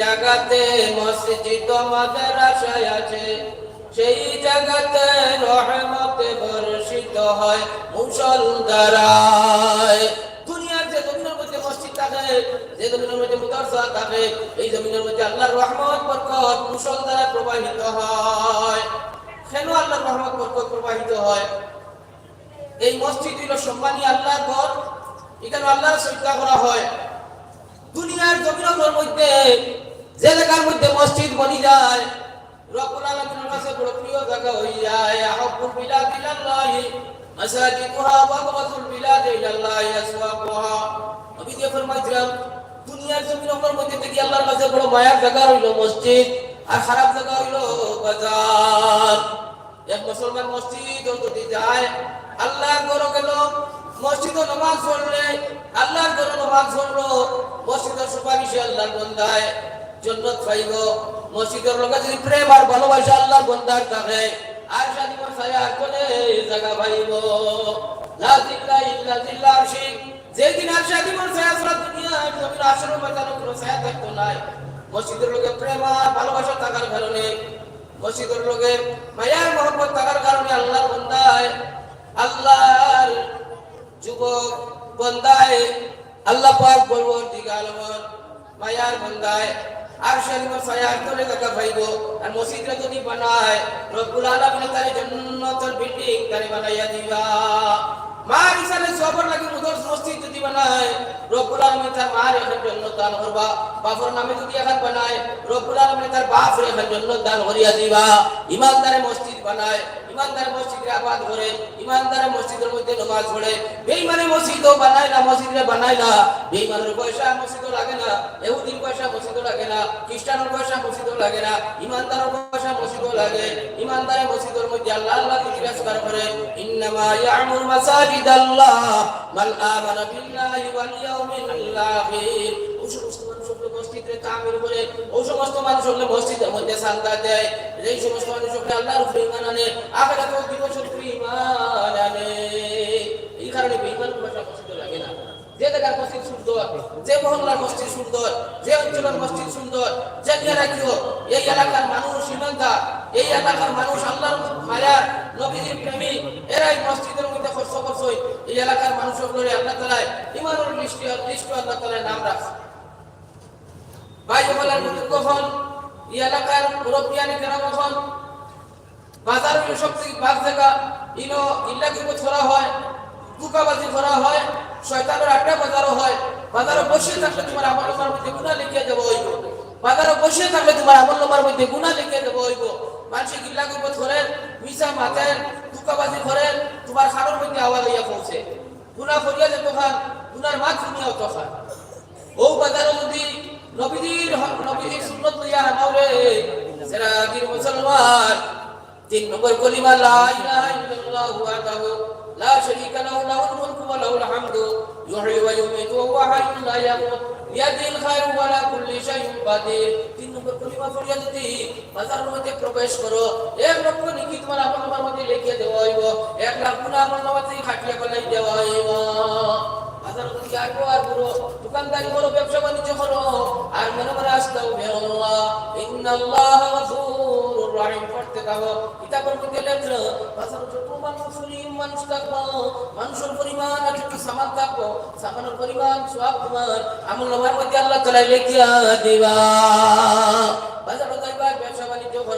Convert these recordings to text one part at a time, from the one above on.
জায়গাতে মসজিদ মাদ্রাসায় আছে, সেই জায়গাতে রহমতে বর্ষিত হয় মুসল দ্বারায় দুনিয়ার যে জমিনের মধ্যে মসজিদ থাকে, যে জমিনের মধ্যে মুদারসা থাকে, এই জমিনের মধ্যে আল্লাহর রহমত, বরকত মুসল দ্বারা প্রবাহিত হয়। কেন আল্লাহর রহমত, বরকত প্রবাহিত হয়? এই মসজিদ হইল সম্মানী আল্লাহর ঘর, এখানে আল্লাহর শ্রদ্ধা করা হয়। দুনিয়ার জমিনের মধ্যে যে জায়গার মধ্যে মসজিদ বনি যায়। রব্বুল আলামিনের কাছে বড় প্রিয় জায়গা হই যায়। আহাব্বুল বিলাদ ইলাল্লাহি, মাসাজিদুহা ওয়া আবগাদুল বিলাদ ইলাল্লাহি আসওয়াকুহা নবী দিয়ে ফরমাইছিলাম দুনিয়ার জমিনের মধ্যে থেকে আল্লাহর কাছে বড় মায়ার জায়গা হইল মসজিদ, আর খারাপ জায়গা হইল বাজার। এক মুসলমান মসজিদ যদি যায়, আল্লাহর ঘর গেল, মসজিদ নামাজ পড়লে, আল্লাহর ঘর নামাজ পড়ল, মসজিদের সুপারিশে আল্লাহর বন্দায়। জন্নত পাইব মসজিদের লোকে যদি প্রেম আর ভালোবাসা আল্লাহর বন্দার থাকে আর শাদি মশাই আর কোনে জায়গা পাইব। লা জিল্লা ইল্লা জিল্লা আরশিক যেদিন আর শাদি মশাই আসরা দুনিয়া জমির আসর ময়দানে কোনো ছায়া থাকতো নাই। মসজিদের লোকে প্রেম আর ভালোবাসা থাকার কারণে, মসজিদের লোকে মায়ার মহব্বত থাকার কারণে আল্লাহর বন্দায়, আল্লাহর যুবক বন্দায়, আল্লাহ পাক বলব দিগালমন মায়ার বন্দায়। আর শরীফ সায়ার তোলে টাকা পাইব আর মসজিদে যদি বানায়, রব্বুল আলামিন তার জান্নাতুল বিল্ডিং তারে বানাইয়া দিবা। মা ইসালে সবর লাগি মুদর মসজিদ যদি বানায়, রব্বুল আলামিন তার মার এখন জান্নাত দান করবা। বাপর নামে যদি এখন বানায়, রব্বুল আলামিন তার বাপ এখন জান্নাত দান করিয়া দিবা। ইমানদারে মসজিদ বানায় ইমানদার মসজিদে আবাদ করে, ইমানদার মসজিদের মধ্যে নামাজ পড়ে। বেঈমানে মসজিদও বানায় না বানায় না। বেঈমানের পয়সা মসজিদও লাগে না ইহুদির পয়সা লাগে না, খ্রিস্টানের পয়সা মসজিদও লাগে না, ইমানদারের পয়সা মসজিদও লাগে। ইমানদারের মসজিদের মধ্যে আল্লাহ আল্লাহ জিজ্ঞাসা করে, ইন্নামা মসজিদে তামিল করে ওই সমস্ত মানুষ মসজিদের মধ্যে সান্দা দেয়। এই সমস্ত মানুষ আল্লাহর উপরে ঈমান আনে আখিরাত দিবসের উপরে ঈমান আনে। এই কারণে বেঈমান ভাষা মসজিদে লাগে না। যে জায়গার মসজিদ সুন্দর, যে মহল্লার মসজিদ সুন্দর, যে অঞ্চলের মসজিদ সুন্দর জানিয়ে রাখিও, এই এলাকার মানুষ ইমানদার এই এলাকার মানুষ আল্লাহর মায়ার নবীজির প্রেমী। এরাই মসজিদের মধ্যে খরচ করছে এই এলাকার মানুষ সকলে আল্লাহ তালায় ইমানুর লিস্টি লিস্ট আল্লাহ তালায় নাম রাখছে। ভাই বলার মধ্যে কখন? এই এলাকার মুরব্বিয়ানি কেন কখন? বাজার সব থেকে বাদ জায়গা ইনো ইল্লা কিন্তু ছড়া হয় দুকাবাজি করা হয়, শয়তানের আড্ডা বাজারও হয়। বাজারে বসে থাকলে তোমার আমল নামার মধ্যে গুণা লিখিয়ে দেবো হইব বাজারে বসে থাকলে তোমার আমল নামার মধ্যে গুণা লিখিয়ে দেবো হইব মানুষ গিল্লা করব ধরেন মিশা মাতেন দুকাবাজি করেন তোমার খানোর মধ্যে আওয়াজ হইয়া পৌঁছে। গুণা করিয়া যে তখন গুনার মাছ শুনিয়াও তখন। ও বাজারে যদি নবীজির নবীজির সুন্নত লইয়া হামাওরে সেরা গির মুসলমান। তিন নম্বর কলিমা, লা ইলাহা ইল্লাল্লাহু ওয়াহদাহু লা শারীকা লাহু, লাহুল মুলকু ওয়া লাহুল হামদু। ইউহয়ি ওয়া ইউমীতু ওয়া হাইয়্যুন লা ইয়ামুত। বিয়াদিল খায়রু ওয়া লা কুল্লি শাইইন কাদির তিন নম্বর কলিমা পড়িয়া যদি বাজারের মধ্যে প্রবেশ করো। এক লক্ষ নিকি তোমার আমল মধ্যে লিখিয়ে দেওয়া হইব। এক লাখ গুণ আমল নামা থেকে খাটিয়া বলাই দেওয়া হইব। বাজার থেকে আসব আর পুরো দোকানদারি করো ব্যবসা বাণিজ্য করো আর মনে মনে আসতাও বেআল্লাহ ইন্নাল্লাহ গফুরুর রহিম। পড়তে থাকো। কিতাবের মধ্যে লেখলো? বাজার যত মানুষ মানুষ থাকব। মানুষের পরিমাণ আর একটু সামান থাকব। আল্লাহ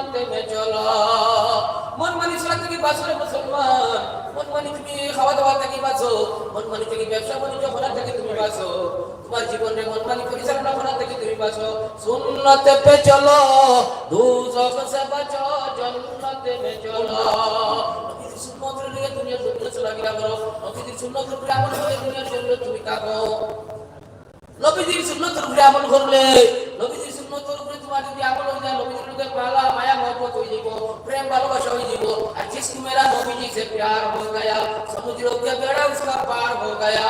জন্নতে মে চলো। মন মানি চলা থেকে বাঁচো রে মুসলমান, মন মানি তুমি খাওয়া দাওয়া থেকে বাঁচো। মন মানি থেকে ব্যবসা বাণিজ্য করা থেকে তুমি বাঁচো। তোমার জীবনে মন মানি পরিচালনা করা থেকে তুমি বাঁচো। সুন্নতে পে চলো দুজখ সে বাঁচো জন্নতে মে চলো। তুমি নবীজির সুন্নতের উপরে আমল করলে, নবীজির সুন্নতর উপরে তোমার যদি আমল যায় নবীজিকে পালা মায়া মহব্বত হয়ে যাব প্রেম ভালোবাসা হয়ে যাব আর জিস মেরা নবীজি সে প্যার হো গয়া সমুদ্র কে বেড়া উসকা পার হো গয়া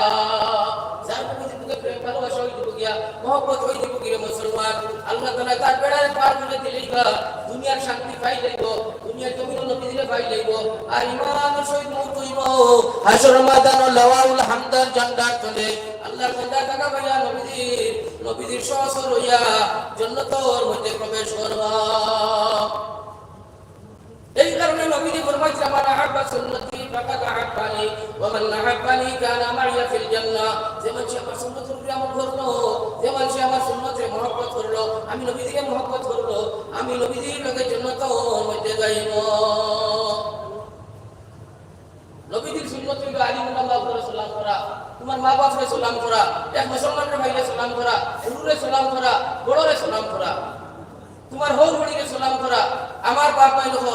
মহব্বত হয়ে যাব মুসলমান আল্লাহ তাআলা তার বেড়া পার করে দিলিগা দুনিয়ার শান্তি পাই যাইব দুনিয়ার জমিন নবীজিরে লইব আর ইমান সহিত মৌত হইব হাসর মাদান লাওয়াউল হামদার জান্নাত চলে। আল্লাহর বান্দা টাকা ভাইয়া নবীজির নবীজির সহসর হইয়া জান্নাতের প্রবেশ করবা। ফরমাইছে আমার আহাব্বা সুন্নতি ফাকাদ আহাব্বানি ওয়া মান আহাব্বানি কানা মাইয়া ফিল জান্নাহ যেমন সে আমার সুন্নতের উপরে আমল করল, যেমন সে আমার সুন্নতে মহব্বত করল, আমি নবীজিকে মহব্বত করল, আমি নবীজির লগে জান্নাতের মধ্যে যাইব। নবীজির সুন্নত হইল আলিমুল্লাহ করে সালাম করা তোমার মা বাপরে সালাম করা, এক মুসলমানের ভাইরে সালাম করা হুরুরে সালাম করা, বড়রে সালাম করা, তোমার হৌর বড়িকে সালাম করা, আমার বাপ ভাই হল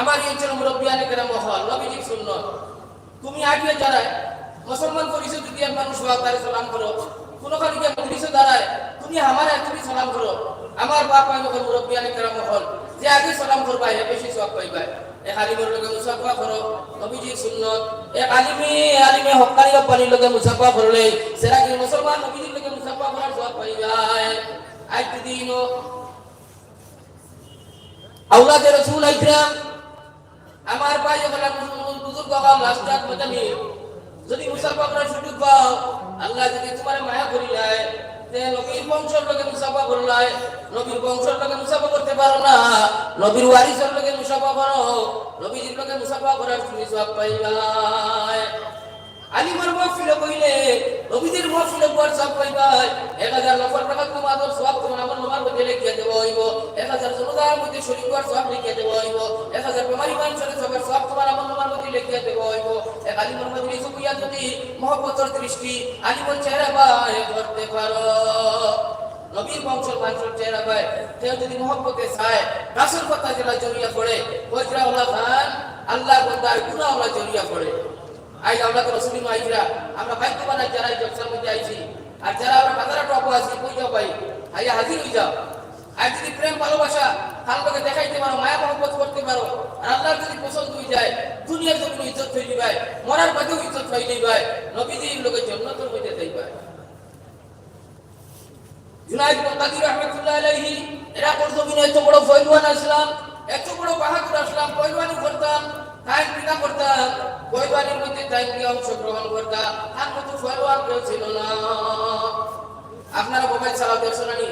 আমার এই ছিল মুরব্বিয়ানে কেরাম হল নবীজির সুন্নত। তুমি আগে দাঁড়ায়, মুসলমান পরিচয় যদি মানুষ হওয়া তারে সালাম করো, কোনো কালিকে মজলিসে দাঁড়ায়, তুমি আমার তুমি সালাম করো। আমার বাপ ভাই হল মুরব্বিয়ানে কেরাম হল যে আগে সালাম করবা হে বেশি সব পাইবা এক আলিমের লগে মুসাফা করো নবীজির সুন্নত। এক আলিমে আলিমে হকানি রব্বানির লগে মুসাফা করলে সেরা কি মুসলমান নবীজির লগে মুসাফা করার সব পাইবা আজ দিন আওলাদে রসুল আইকরাম আমার ভাই যখন বুজুর্গ হল মজানি যদি মুসাফা করার সুযোগ পাও, আল্লাহ যদি তোমার মায়া বংশের লগে মুসাফা করতে পারো না, নবীর ওয়ারিসের লোকে মুসাফা করো নবীজির লোকে মুসাফা করার তুমি সব আলিমার মহফিল কইলে নবীজির মহফিল পর সব এক হাজার লক্ষ টাকা তোমাদের সব তোমার আমার নামার মধ্যে লিখিয়ে দেবো হইব। এক হাজার জনতার মধ্যে শরীর কর সব লিখিয়ে দেবো হইব। এক হাজার বেমারি মানুষের সবার সব তোমার আমার নামার মধ্যে লিখিয়ে দেবো হইব। এক আলিমার মধ্যে সুবিয়া যদি মহব্বতর দৃষ্টি আলিমর চেহারা বায় করতে পারো। নবীর বংশের মানুষের চেহারা পায়। কেউ যদি মহব্বতে চায়, রাসুল কথা যেটা জড়িয়ে পড়ে বজরা খান আল্লাহ বন্দার গুণা জড়িয়ে পড়ে। আজ আমরা তো রসুলি মাইজরা আমরা বাইক বানাই যারা এই জলসার মধ্যে আইছি, আর যারা আমরা বাজারে টপ আছি, কই যাও ভাই? আইয়া হাজির হয়ে যাও। আর যদি প্রেম, ভালোবাসা কালকে দেখাইতে পারো, মায়া মহব্বত করতে পারো, আর আল্লাহর যদি পছন্দ হয়ে যায়, দুনিয়ার জন্য ইজ্জত হয়ে দিবাই মরার বাদেও ইজ্জত হয়ে দিবাই নবীজির লোকের জন্য তোর মধ্যে যাইবাই জুনাইদ মুক্তাদি রহমতুল্লাহ আলাইহি, এরা করতবিন এত বড় ফয়লওয়ান আসলাম, এত বড় বাহাদুর আসলাম পয়লওয়ানি করতাম টাইম পিতা করতাম পয়লওয়ানির মধ্যে টাইম দিয়ে অংশগ্রহণ করতাম তার মতো ফয়লওয়ান কেউ ছিল না। আপনারা মোবাইল চালাতে শোনানি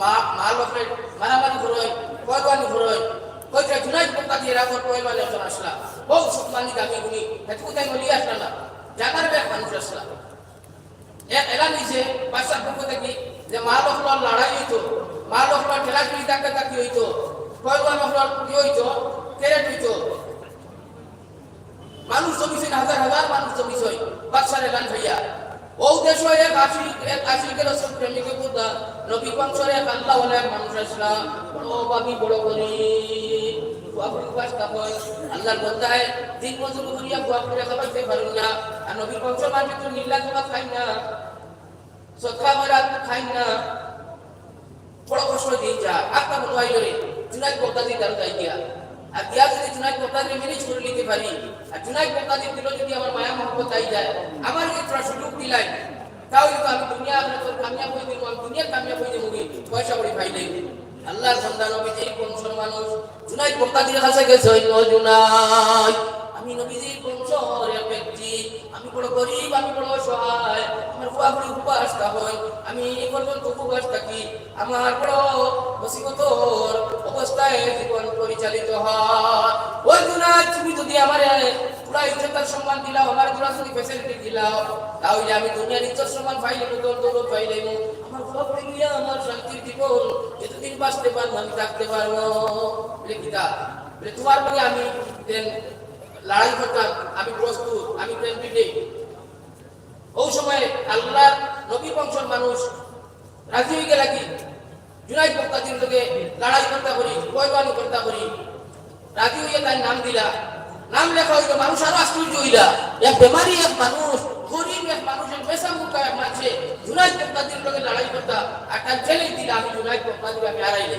মা মা লোকের মারামারি ঘুরোয় পয়লওয়ানি ঘুরোয় কইটা জুনাইদ মুক্তাদি এরা কর পয়লওয়ানি এখন আসলাম বহু সম্মানী দামি গুণী। এত কোথায় বলি আসলাম না। জানার ব্যাগ মানুষ এক এলান দিছে বাদশার পক্ষ থেকে যে মা লখলার লড়াই হইতো, মা লখলার ঠেলা ঠেলি ডাকা ডাকি হইতো কয়েকবার লখলার কি হইতো কেরেট হইতো মানুষ জমিছে হাজার হাজার মানুষ জমিছে বাদশার এলান ভাইয়া। ও দেশ এক আশি এক আশিকে রসুল প্রেমিকে বুদ্ধা নবী বংশের এক আল্লাহ হলে এক মানুষ আসলাম বড় বাবি বড় করি আল্লাহর বন্ধায় দিন মজুর করিয়া বুয়াপুরে খাবাইতে পারুন না। আর বংশ মানুষ তো নীলা খাবার খাই না। সৎকা মারা খাই না। বড় কষ্ট দিয়ে যা। আত্মা বলো আইলো রে জুনাই বক্তাদি তার দিয়া আর দিয়া যদি জুনাইদ বক্তাদি ম্যানেজ করে নিতে পারি, আর জুনাইদ বক্তাদি দিল যদি আমার মায়া মহব্বত আই যায়, আমার যদি তোরা সুযোগ দিলাই, তাহলে তো আমি দুনিয়া আমরা তোর কামিয়াব হয়ে দিব আমি দুনিয়া কামিয়াব হয়ে যাব পয়সা করে ভাই নেই। আল্লাহর সন্তান নবীজি বংশের মানুষ, জুনাইদ বক্তাদির কাছে গেছে জুনাই আমি নবীজির আমি বড় গরিব, আমি বড় অসহায়। আমার ফুয়াফুড়ি উপবাস হয়। আমি এই পর্যন্ত উপবাস থাকি আমার বড় মুসিবতর অবস্থায় জীবন পরিচালিত হয়। ওই জুনাই তুমি যদি আমার পুরা ইজ্জতার সম্মান দিলাও, আমার জোড়া যদি ফেসিলিটি দিলাও, তাহলে আমি দুনিয়ার ইজ্জত সম্মান পাইলে তোর তোর পাইলে আমার ফুয়াফুড়ি নিয়ে আমার শান্তির জীবন এতদিন বাঁচতে পারব, আমি থাকতে পারব। বলে বলে, তোমার মানে আমি দেন লড়াই করতাম আমি প্রস্তুত, আমি প্রেম পিটে ওই সময় আল্লাহর নবী বংশের মানুষ রাজি হয়ে গেলা কি? জুনাইদ বক্তাজির লোকে লড়াই করতে করি পয়বানি করতে করি রাজি হইয়া তার নাম দিলা। নাম লেখা হইল, মানুষ আরও আশ্চর্য হইলা। এক বেমারি, এক মানুষ, গরিব, এক মানুষের পেশা মুখা এক মাঝে জুনাইদ কোপ্তাদির লগে লড়াই করতা একটা চ্যালেঞ্জ দিলা, আমি জুনাইদ কোপ্তাদির আমি হারাইলে।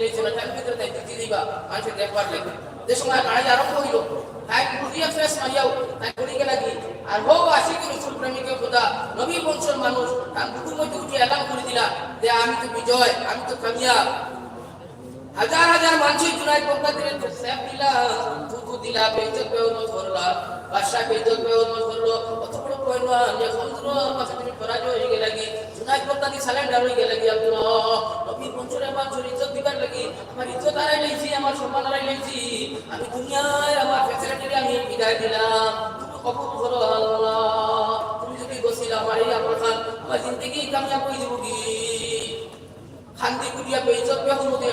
দিতে দিবা মানুষের দেখবার লাগে যে সময় লড়াই আরম্ভ হইল, তাই মুড়িয়া ফেস মারিয়াও তাই করিকে লাগি। আর হো আশিক রসুল প্রেমিকে খোদা নবীর বংশের মানুষ, তার বুকুর মধ্যে উঠে এলাম করে দিলা যে আমি তো বিজয়, আমি তো কামিয়াব। হাজার বেউন করলা বাদশা বেইজ্জত বেউন করল কত বড় পয়লওয়ান যে মাঝে তুমি পরাজয় হয়ে দি মানুষের ইজ্জত দিবার লাগি। আমার আমি দুনিয়ায় আমার ফ্যাসিলিটি আমি বিদায় দিলাম। কবুল করো আল্লাহ? তুমি যদি বসিলা আমার এই আমার খান আমার জিন্দগি কামিয়াব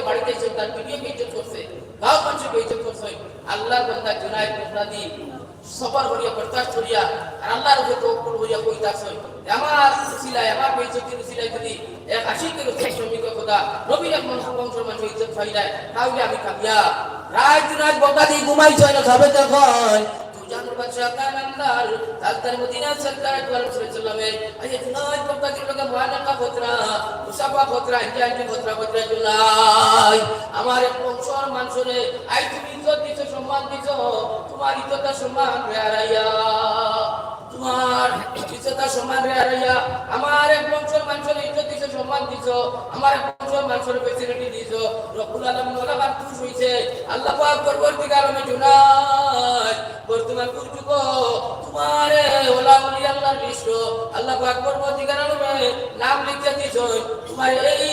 বাড়িতে এসে তার ভিডিও বেইজ্জত করছে। গাঁও মানুষের বেইজ্জত করছে। আল্লাহর বান্দা জুনাই প্রসাদি সবার করিয়া, বরদাস্ত করিয়া, আর আল্লাহর উপরে তওয়াক্কুল করিয়া কইতাছ আমার উসিলায় আমার বেইজ্জতির উসিলায় যদি এক আশিকের উসিলা শ্রমিক খোদা, নবীর এক মানুষ বংশ মানুষ ইজ্জত ফাইলায় তাহলে আমি কামিয়াব রাত জুনাই বকাদি ঘুমাইছ না খাবে তখন। আমার এক বংশর মানুষরে আই, তুমি ইজ্জত দিছো, সম্মান দিছো, তোমার ইজ্জত সম্মান হারাইয়া তোমার ইজ্জত সম্মান হারাইয়া আমার এক বংশর মানুষের ইজ্জত দিছো, সম্মান দিছো। আমার এক বংশর মানুষের ফেসিলিটি দিছো। রব্বুল আলামিন ওলা বার খুশ হইছে। আল্লাহ পাক পরবর্তীকাল আমি জুনাই বর্তমান যুগ তোমার ওলা আল্লাহর লিস্ট আল্লাহ পাক পরবর্তীকাল আমি নাম লিখে দিছো তোমার এই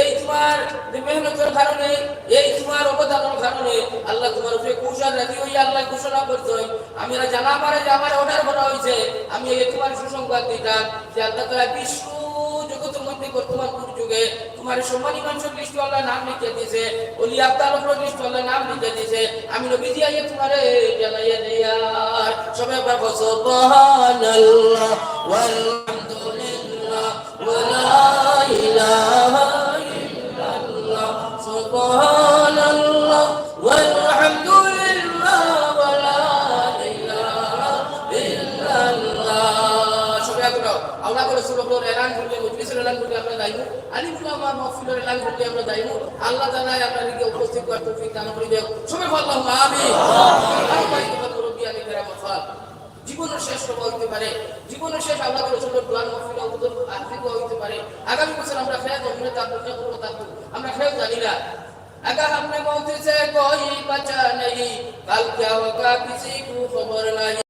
এই তোমার মেহনতের কারণে, এই তোমার অবদানের কারণে আল্লাহ তোমার উপরে কুশল রাখি ওই আল্লাহ ঘোষণা করছ আমি জানা পারে যে আমার অর্ডার করা হয়েছে আমি এই তোমার সুসংবাদ দিতাম যে আল্লাহ তালা বিশ্ব জগতের মধ্যে বর্তমান যুগে তোমার সম্মানী মানুষের লিস্ট আল্লাহ নাম লিখে দিয়েছে। ওলি আব্দাল লিস্ট আল্লাহ নাম লিখে দিয়েছে। আমি নবীজি আইয়ে তোমারে সবাই একবার বসো ওয়ালহামদুলিল্লাহ করলে মজলিসের এলান করলে আমরা যাইবো আলিমুল আমার মাহফিলের এলান করলে আমরা যাইবো আল্লাহ তাআলা আপনাদেরকে উপস্থিত করার তৌফিক দান করে দেও সবাই আল্লাহু আমিন আল্লাহ মুরব্বী আলী কেরাম খান জীবনের শেষ সময় হইতে পারে জীবনের শেষ আল্লাহ রসুলের দোয়ার মহফিল উদ্যোগ আর্থিক হইতে পারে আগামী বছর আমরা খেয়ে জমিনে থাকবো কে করবো থাকবো আমরা খেয়েও জানি না अगर हमने मौत से कोई बचा नहीं कल क्या होगा किसी को खबर नहीं